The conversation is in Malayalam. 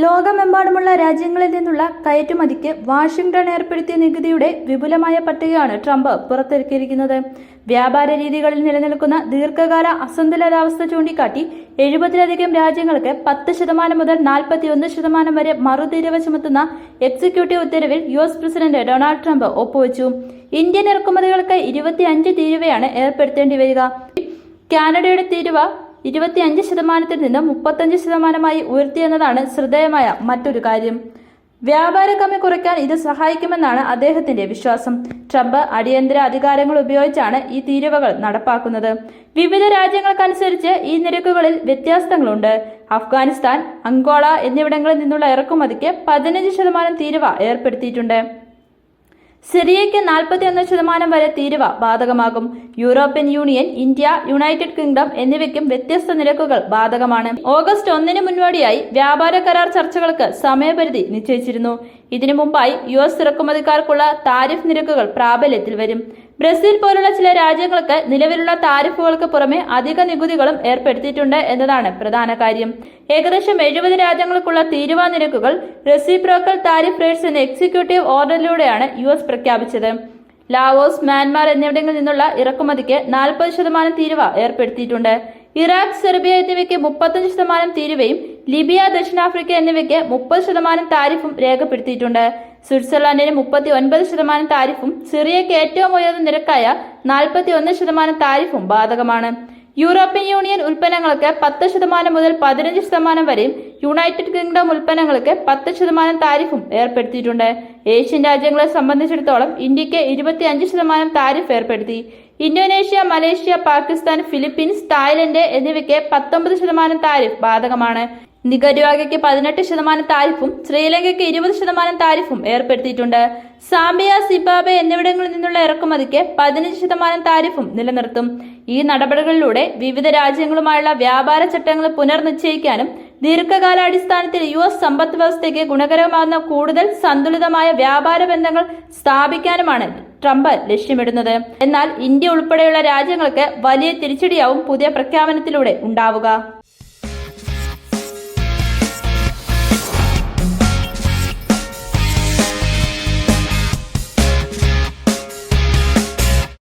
ലോകമെമ്പാടുമുള്ള രാജ്യങ്ങളിൽ നിന്നുള്ള കയറ്റുമതിക്ക് വാഷിംഗ്ടൺ ഏർപ്പെടുത്തിയ നികുതിയുടെ വിപുലമായ പട്ടികയാണ് ട്രംപ് പുറത്തിറക്കിയിരിക്കുന്നത്. വ്യാപാര രീതികളിൽ നിലനിൽക്കുന്ന ദീർഘകാല അസന്തുലിതാവസ്ഥ ചൂണ്ടിക്കാട്ടി എഴുപതിലധികം രാജ്യങ്ങൾക്ക് പത്ത് ശതമാനം മുതൽ നാൽപ്പത്തിയൊന്ന് ശതമാനം വരെ മറുതിരിവ് ചുമത്തുന്ന എക്സിക്യൂട്ടീവ് ഉത്തരവിൽ U S president Donald Trump ഒപ്പുവച്ചു. ഇന്ത്യൻ ഇറക്കുമതികൾക്ക് ഇരുപത്തിയഞ്ച് തീരുവയാണ് ഏർപ്പെടുത്തേണ്ടി വരിക. കാനഡയുടെ തീരുവ ഇരുപത്തിയഞ്ച് ശതമാനത്തിൽ നിന്ന് മുപ്പത്തഞ്ച് ശതമാനമായി ഉയർത്തിയെന്നതാണ് ശ്രദ്ധേയമായ മറ്റൊരു കാര്യം. വ്യാപാര കമ്മി കുറയ്ക്കാൻ ഇത് സഹായിക്കുമെന്നാണ് അദ്ദേഹത്തിന്റെ വിശ്വാസം. ട്രംപ് അടിയന്തര അധികാരങ്ങൾ ഉപയോഗിച്ചാണ് ഈ തീരുവകൾ നടപ്പാക്കുന്നത്. വിവിധ രാജ്യങ്ങൾക്കനുസരിച്ച് ഈ നിരക്കുകളിൽ വ്യത്യാസങ്ങളുണ്ട്. അഫ്ഗാനിസ്ഥാൻ അങ്കോള എന്നിവിടങ്ങളിൽ നിന്നുള്ള ഇറക്കുമതിക്ക് പതിനഞ്ച് ശതമാനം തീരുവ ഏർപ്പെടുത്തിയിട്ടുണ്ട്. സിറിയയ്ക്ക് നാൽപ്പത്തിയൊന്ന് ശതമാനം വരെ തീരുവ ബാധകമാകും. European Union India United Kingdom എന്നിവയ്ക്കും വ്യത്യസ്ത നിരക്കുകൾ ബാധകമാണ്. ഓഗസ്റ്റ് ഒന്നിന് മുന്നോടിയായി വ്യാപാര കരാർ ചർച്ചകൾക്ക് സമയപരിധി നിശ്ചയിച്ചിരുന്നു. ഇതിനു മുമ്പായി യു എസ് ഇറക്കുമതിക്കാർക്കുള്ള താരിഫ് നിരക്കുകൾ പ്രാബല്യത്തിൽ വരും. ബ്രസീൽ പോലുള്ള ചില രാജ്യങ്ങൾക്ക് നിലവിലുള്ള താരിഫുകൾക്ക് പുറമെ അധിക നികുതികളും ഏർപ്പെടുത്തിയിട്ടുണ്ട് എന്നതാണ് പ്രധാന കാര്യം. ഏകദേശം എഴുപത് രാജ്യങ്ങൾക്കുള്ള തീരുവ നിരക്കുകൾ റെസിപ്രോക്കൽ താരിഫ് റേറ്റ്സ് എന്ന എക്സിക്യൂട്ടീവ് ഓർഡറിലൂടെയാണ് യു എസ് പ്രഖ്യാപിച്ചത്. ലാവോസ് മ്യാൻമാർ എന്നിവിടങ്ങളിൽ നിന്നുള്ള ഇറക്കുമതിക്ക് നാൽപ്പത് ശതമാനം തീരുവ ഏർപ്പെടുത്തിയിട്ടുണ്ട്. ഇറാഖ് സെർബിയ എന്നിവയ്ക്ക് മുപ്പത്തഞ്ച് ശതമാനം തീരുവയും ലിബിയ ദക്ഷിണാഫ്രിക്ക എന്നിവയ്ക്ക് മുപ്പത് ശതമാനം താരിഫും രേഖപ്പെടുത്തിയിട്ടുണ്ട്. സ്വിറ്റ്സർലൻഡിന് മുപ്പത്തി ഒൻപത് ശതമാനം താരിഫും സിറിയയ്ക്ക് ഏറ്റവും ഉയർന്ന നിരക്കായ നാൽപ്പത്തി ഒന്ന് ശതമാനം താരിഫും ബാധകമാണ്. യൂറോപ്യൻ യൂണിയൻ ഉൽപ്പന്നങ്ങൾക്ക് പത്ത് ശതമാനം മുതൽ പതിനഞ്ച് ശതമാനം വരെയും യുണൈറ്റഡ് കിങ്ഡം ഉൽപ്പന്നങ്ങൾക്ക് പത്ത് ശതമാനം താരിഫും ഏർപ്പെടുത്തിയിട്ടുണ്ട്. ഏഷ്യൻ രാജ്യങ്ങളെ സംബന്ധിച്ചിടത്തോളം ഇന്ത്യയ്ക്ക് ഇരുപത്തിയഞ്ച് ശതമാനം താരിഫ് ഏർപ്പെടുത്തി. Indonesia Malaysia Pakistan Philippines Thailand എന്നിവയ്ക്ക് പത്തൊമ്പത് ശതമാനം താരിഫ് ബാധകമാണ്. നികരുവാഗയ്ക്ക് പതിനെട്ട് ശതമാനം താരിഫും ശ്രീലങ്കയ്ക്ക് ഇരുപത് ശതമാനം താരിഫും ഏർപ്പെടുത്തിയിട്ടുണ്ട്. സാംബിയ സിംബാബെ എന്നിവിടങ്ങളിൽ നിന്നുള്ള ഇറക്കുമതിക്ക് പതിനഞ്ച് ശതമാനം താരിഫും നിലനിർത്തും. ഈ നടപടികളിലൂടെ വിവിധ രാജ്യങ്ങളുമായുള്ള വ്യാപാര ചട്ടങ്ങൾ പുനർനിശ്ചയിക്കാനും ദീർഘകാലാടിസ്ഥാനത്തിൽ യു എസ് സമ്പദ് വ്യവസ്ഥയ്ക്ക് ഗുണകരമാകുന്ന കൂടുതൽ സന്തുലിതമായ വ്യാപാര ബന്ധങ്ങൾ സ്ഥാപിക്കാനുമാണ് ട്രംപ് ലക്ഷ്യമിടുന്നത്. എന്നാൽ ഇന്ത്യ ഉൾപ്പെടെയുള്ള രാജ്യങ്ങൾക്ക് വലിയ തിരിച്ചടിയാവും പുതിയ പ്രഖ്യാപനത്തിലൂടെ ഉണ്ടാവുക.